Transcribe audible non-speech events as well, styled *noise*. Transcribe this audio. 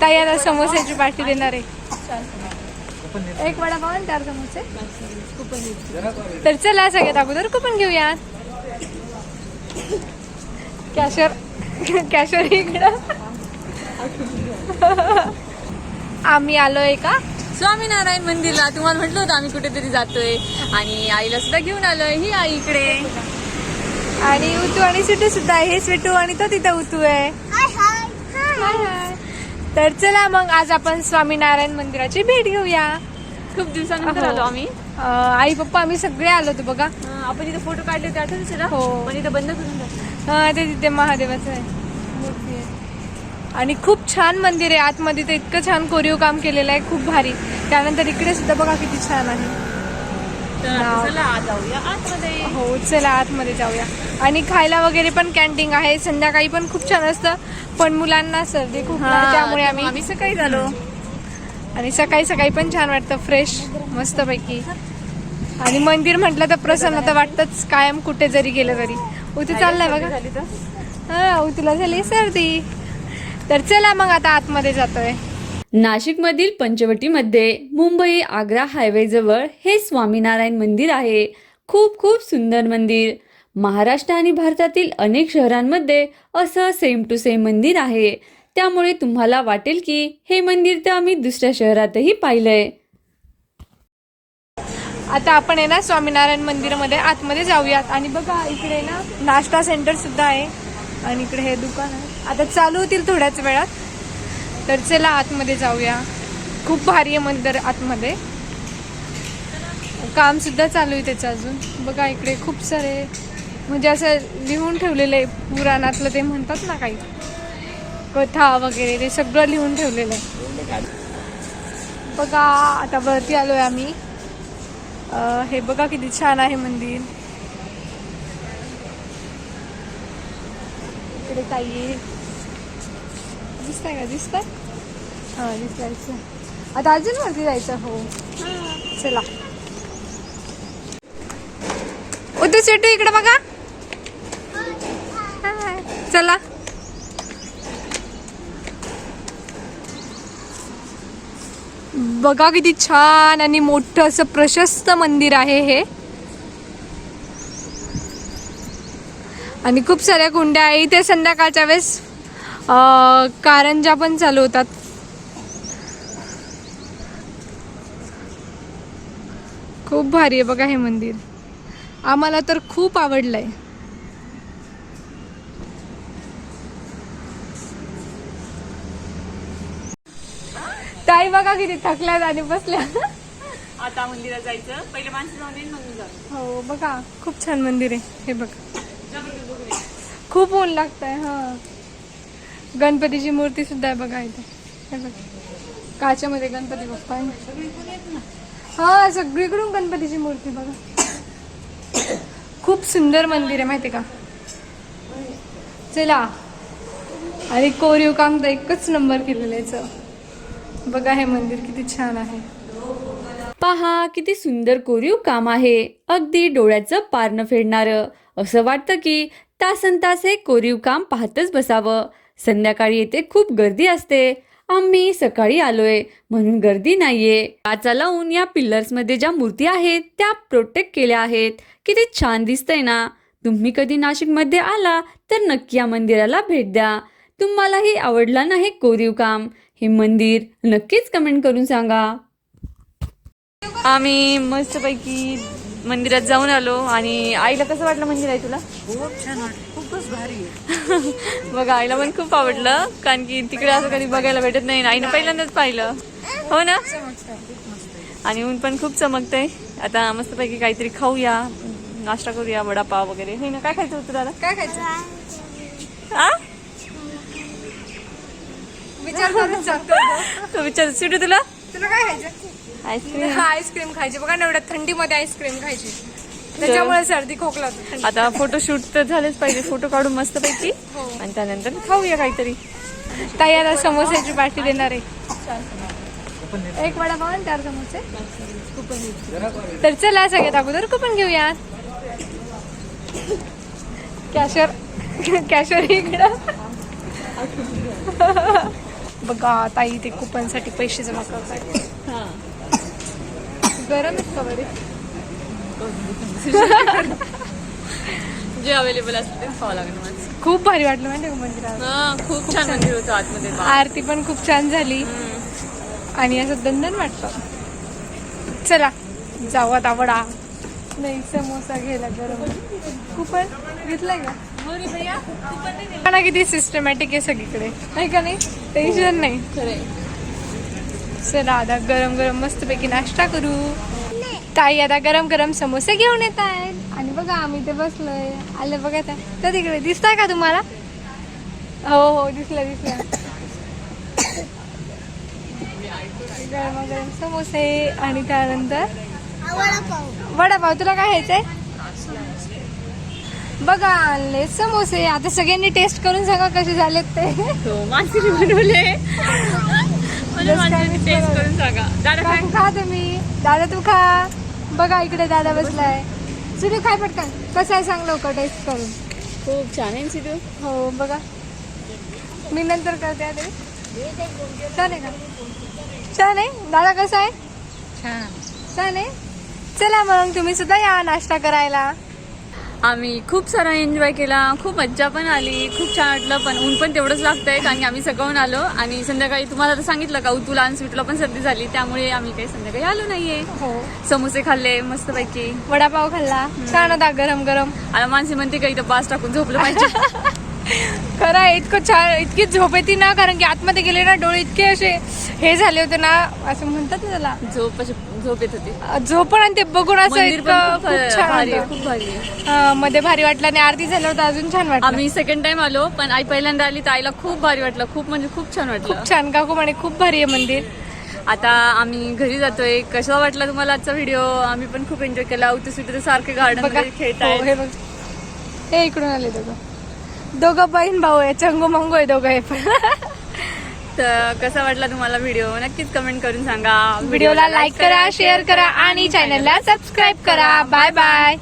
ताई आता समोस्याची पार्टी देणार आहे. एक वडापाव आणि चार समोसे. तर चला सगळ्यात अगोदर कुपन घेऊया कॅशर कॅशर इकडं. आम्ही आलोय का? स्वामीनारायण मंदिरला. तुम्हाला म्हटलं होतं आम्ही कुठेतरी जातोय. आणि आईला सुद्धा घेऊन आलोय. ही आई इकडे. आणि उतू आणि सिटू सुद्धा आहे. हे स्वीटू आणि तो तिथं उतू आहे. हाय, हाय. तर चला मग आज आपण स्वामीनारायण मंदिराची भेट घेऊया. खूप दिवसानंतर हो. आलो आम्ही. अं, आई पप्पा आम्ही सगळे आलो होतो बघा. अं, आपण इथे फोटो काढले होते आठवत तुला? हो. पण इथे बंद करून टाकलं. हा ते तिथे महादेवाचं आहे. मूर्ती आहे आणि खूप छान मंदिर आहे आतमध्ये तर इतकं छान कोरीव काम केलेलं आहे खूप भारी. त्यानंतर इकडे सुद्धा बघा किती छान आहे. तर आता नाव. चला आज जाऊया आतमध्ये. हो चला आतमध्ये जाऊया. आणि खायला वगैरे पण कॅन्टीन आहे. संध्याकाळी पण खूप छान असतं. पण मुलांना सर्दी खूप त्यामुळे आम्ही आम्ही सकाळी झालो. आणि सकाळी सकाळी पण छान वाटतं फ्रेश मस्तपैकी. आणि मंदिर म्हटलं तर प्रसन्न तर वाटतंच कायम कुठे जरी गेलं तरी. उती चाललाय बघा. हा उतीला झाली सर्दी. तर चला मग आता आतमध्ये जातोय. नाशिकमधील पंचवटीमध्ये मुंबई आग्रा हायवेजवळ हे स्वामीनारायण मंदिर आहे. खूप खूप सुंदर मंदिर. महाराष्ट्र आणि भारतातील अनेक शहरांमध्ये असं सेम टू सेम मंदिर आहे. त्यामुळे तुम्हाला वाटेल की हे मंदिर तर आम्ही दुसऱ्या शहरातही पाहिलंय. आता आपण आहे ना स्वामीनारायण मंदिरामध्ये आतमध्ये जाऊयात. आणि बघा इकडे ना नाश्ता सेंटर सुद्धा आहे. आणि इकडे हे दुकान आहे. आता चालू होतील थोड्याच वेळात. तर चला आतमध्ये जाऊया. खूप भारी आहे मंदिर आतमध्ये. काम सुद्धा चालू आहे त्याचं अजून. बघा इकडे खूप सारे म्हणजे असं लिहून ठेवलेलं आहे. पुराणातलं ते म्हणतात ना काही. कथा वगैरे ते सगळं लिहून ठेवलेलं आहे. बघा आता वरती आलो आहे आम्ही हे बघा किती छान आहे मंदिर. इकडे काही आहे दिसतंय का? दिसतंय? हा आता अजून वरती जायचं हो. चला. उद्या सेटू इकडे बघा. चला. बघा किती छान आणि मोठं असं प्रशस्त मंदिर आहे हे. आणि खूप साऱ्या कुंड्या आहे इथे संध्याकाळच्या वेळेस कारंजा पण चालू होतात. खूप भारी आहे बघा हे मंदिर. आम्हाला तर खूप आवडलंय. ताई बघा किती थकल्यात आणि बसल्या. आता मंदिरात जायचं. पहिले माणसं जाऊन येईल मग जाऊ हो बघा. खूप छान मंदिर आहे. हे बघा. खूप ऊन लागतंय हा. गणपतीची मूर्ती सुद्धा आहे बघा इथे. हे बघा. काच्यामध्ये गणपती बाप्पा आहे. हा सगळीकडून गणपतीची मूर्ती बघा. खूप सुंदर मंदिर आहे माहिती का? चला. आणि कोरीव काम तर एकच नंबर केलेलं आहे बघा हे मंदिर किती छान आहे. पहा किती सुंदर कोरीव काम आहे. अगदी डोळ्याचं पारणं फेडणारं. असं वाटतं की तासन तास हे कोरीव काम पाहतच बसावं. संध्याकाळी येथे खूप गर्दी असते. आम्ही सकाळी आलोय म्हणून गर्दी नाहीये. काचा लावून या पिल्लर्समध्ये ज्या मूर्ती आहेत त्या प्रोटेक्ट केल्या आहेत. किती छान दिसतंय ना. तुम्ही कधी नाशिकमध्ये आला तर नक्की या मंदिराला भेट द्या. तुम्हालाही आवडला ना हे कोरीव काम? हे मंदिर नक्कीच कमेंट करून सांगा. आम्ही मस्तपैकी मंदिरात जाऊन आलो आणि आईला कसं वाटलं मंदिर आहे तुला? खूप छान वाटलं. खूपच भारी आहे. *laughs* बघा आईला पण खूप आवडलं कारण की तिकडे असं कधी बघायला भेटत नाही आईनं पहिल्यांदाच पाहिलं. हो ना? आणि ऊन पण खूप चमकतंय. आता मस्तपैकी काहीतरी खाऊया नाश्ता करूया वडापाव वगैरे. हे ना काय खायचं होतं दादा? काय खायचं? आ? विचार *laughs* तो विचार सुटू तुला? तुला काय खायचं? आईस्क्रीम. हा आईस्क्रीम खायची. बघा ना एवढ्या थंडीमध्ये आईस्क्रीम खायची. त्याच्यामुळे सर्दी खोकला. आता फोटोशूट तर झालेच पाहिजे. फोटो काढू मस्तपैकी. हो. आणि त्यानंतर खाऊया काहीतरी. ताई आता समोस्याची पार्टी देणार आहे. एक वडापाव आणि चार समोसे. तर चला सगळ्यात अगोदर कुपन घेऊया कॅशर कॅशर इकडं. बघा ताई ते कुपनसाठी पैसे जमा करताय गरम आहेत का बरे जे अवेलेबल असते ते खावं लागेल खूप भारी वाटलं माहिती का मंदिरात? हा, खूप छान मंदिर होतं आतमध्ये बा. आरती पण खूप छान झाली. आणि असं दंदन वाटतं. चला जाऊ आता वडा. नाही समोसा घ्यायला गरम. कुपन घेतलाय का? ना किती सिस्टमॅटिक आहे सगळीकडे. नाही का नाही? टेन्शन नाही. खरंय. चला आता गरम गरम मस्तपैकी नाश्ता करू. ताई आता गरम गरम समोसे घेऊन येत आहेत. आणि बघा आम्ही ते बसलोय. आले बघा त्या त्या तिकडे दिसताय का तुम्हाला? हो हो दिसलं दिसलं. गरम गरम समोसे आणि त्यानंतर वडापाव. तुला काय घ्यायचंय? बघा आणले समोसे. आता सगळ्यांनी टेस्ट करून सांगा कसे झालेत ते. हो बनवले. मला मानसीने टेस्ट करून सांगा. दादा काय? खा तुम्ही. दादा तू खा. बघा इकडे दादा बसलाय. सुरू काय पटकन. कसं आहे सांग लवकर टेस्ट करून. खूप छान आहे सिद्धू? हो बघा. मी नंतर करते आता. छान आहे का? छान आहे? दादा कसं आहे? छान. छान आहे? चला मग तुम्ही सुद्धा या नाश्ता करायला. आम्ही खूप सारा एन्जॉय केला खूप मज्जा पण आली खूप छान वाटलं पण ऊन पण तेवढंच लागतंय कारण आम्ही सकाळून आलो आणि संध्याकाळी तुम्हाला तर सांगितलं का तुला आणि स्वीटला पण सर्दी झाली त्यामुळे आम्ही काही संध्याकाळी आलो नाहीये. हो. समोसे खाल्ले मस्तपैकी. वडापाव खाल्ला छान होता गरम गरम आता माणसे म्हणते का इथं बास टाकून झोपलं पाहिजे. *laughs* खरं आहे, इतकं छान इतकी झोप येते ना कारण की आतमध्ये गेले ना डोळे इतके असे हे झाले होते ना असं म्हणतात ना त्याला. झोप अशी झोप येत होती. झोप पण आणि ते बघून असं मंदिर पण इतकं खूप खूप छान भारी आहे होतं. खूप भारी आहे. हा, मध्ये भारी वाटलं आणि आरती झालं होतं अजून छान वाटलं. आम्ही सेकंड टाइम आलो पण आई पहिल्यांदा आली तर आईला खूप भारी वाटलं खूप म्हणजे खूप छान वाटलं. खूप छान काकू म्हणे खूप भारी आहे मंदिर. आता आम्ही घरी जातोय कसा वाटला तुम्हाला आजचा व्हिडिओ आम्ही पण खूप एन्जॉय केला उतर सुटर सारखे गार्डन बघा. मध्ये हो, खेळताय हे बघ. हे इकडून आले दोघं. दोघं बहीण भाऊ आहे चंगू मंगू आहे दोघं हे पण. तर कसा वाटला तुम्हाला व्हिडिओ नक्कीच कमेंट करून सांगा. व्हिडिओला लाईक करा शेअर करा आणि चॅनलला सबस्क्राईब करा. Bye bye